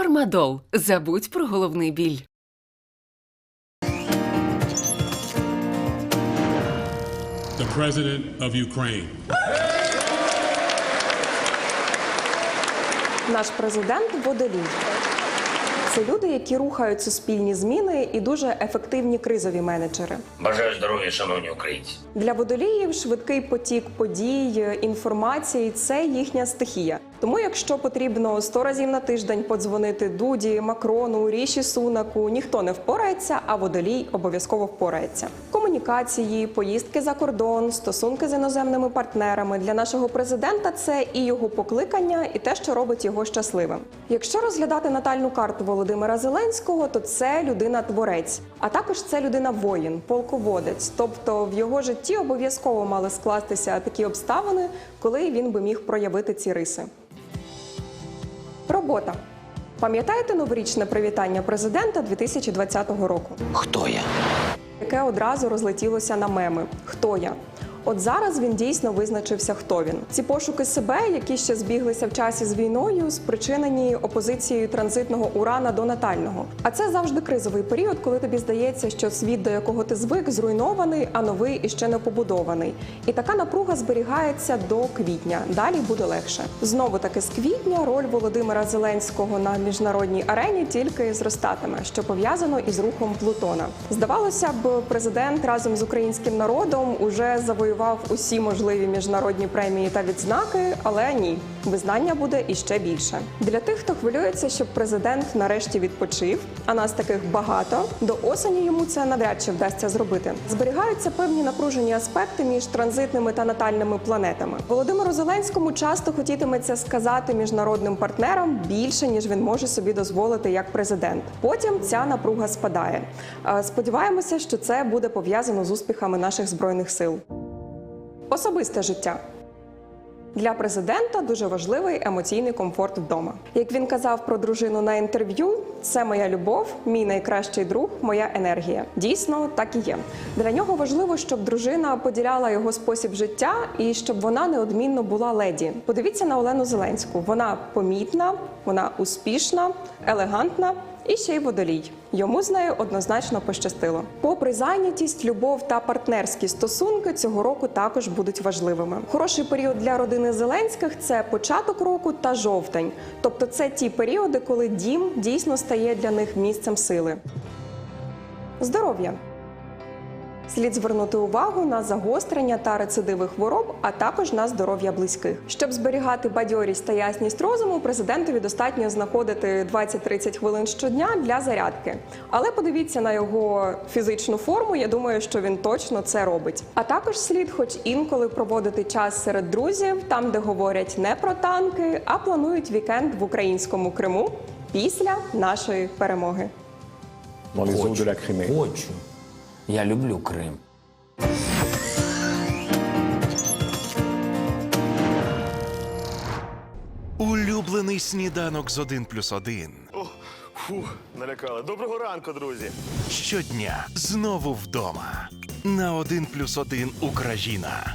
Фармадол. Забудь про головний біль. the President of Ukraine. Наш президент водолій. Це люди, які рухають суспільні зміни і дуже ефективні кризові менеджери. Бажаю здоров'я, шановні українці. Для водоліїв швидкий потік подій, інформації це їхня стихія. Тому, якщо потрібно 100 разів на тиждень подзвонити Дуді, Макрону, Ріші Сунаку, ніхто не впорається, а водолій обов'язково впорається. Комунікації, поїздки за кордон, стосунки з іноземними партнерами для нашого президента це і його покликання, і те, що робить його щасливим. Якщо розглядати натальну карту Володимира Зеленського, то це людина-творець, а також це людина-воїн, полководець. Тобто в його житті обов'язково мали скластися такі обставини, коли він би міг проявити ці риси. Робота. Пам'ятаєте новорічне привітання президента 2020 року? Хто я? яке одразу розлетілося на меми. Хто я? От зараз він дійсно визначився, хто він. Ці пошуки себе, які ще збіглися в часі з війною, спричинені опозицією транзитного урана до натального. А це завжди кризовий період, коли тобі здається, що світ, до якого ти звик, зруйнований, а новий іще не побудований. І така напруга зберігається до квітня. Далі буде легше. Знову таки з квітня роль Володимира Зеленського на міжнародній арені тільки зростатиме, що пов'язано із рухом Плутона. Здавалося б, президент разом з українським народом уже завоював усі можливі міжнародні премії та відзнаки, але ні, визнання буде іще більше. Для тих, хто хвилюється, щоб президент нарешті відпочив, а нас таких багато. До осені йому це навряд чи вдасться зробити. Зберігаються певні напружені аспекти між транзитними та натальними планетами. Володимиру Зеленському часто хотітиметься сказати міжнародним партнерам більше ніж він може собі дозволити як президент. Потім ця напруга спадає. Сподіваємося, що це буде пов'язано з успіхами наших збройних сил. Особисте життя. Для президента дуже важливий емоційний комфорт вдома. Як він казав про дружину на інтерв'ю, це моя любов, мій найкращий друг, моя енергія. Дійсно, так і є. Для нього важливо, щоб дружина поділяла його спосіб життя і щоб вона неодмінно була леді. Подивіться на Олену Зеленську. Вона помітна, вона успішна, елегантна і ще й водолій. Йому з нею однозначно пощастило. Попри зайнятість, любов та партнерські стосунки цього року також будуть важливими. Хороший період для родини Зеленських це початок року та жовтень. Тобто, це ті періоди, коли дім дійсно стає для них місцем сили. Здоров'я. Слід звернути увагу на загострення та рецидиви хвороб, а також на здоров'я близьких. Щоб зберігати бадьорість та ясність розуму, президентові достатньо знаходити 20-30 хвилин щодня для зарядки. Але подивіться на його фізичну форму. Я думаю, що він точно це робить. А також слід, хоч інколи, проводити час серед друзів, там, де говорять не про танки, а планують вікенд в українському Криму після нашої перемоги. Crimée. Хочу. Я люблю Крим. Улюблений сніданок з 1 плюс 1. О, фу, налякали. Доброго ранку, друзі. Щодня знову вдома. На 1 плюс 1 Україна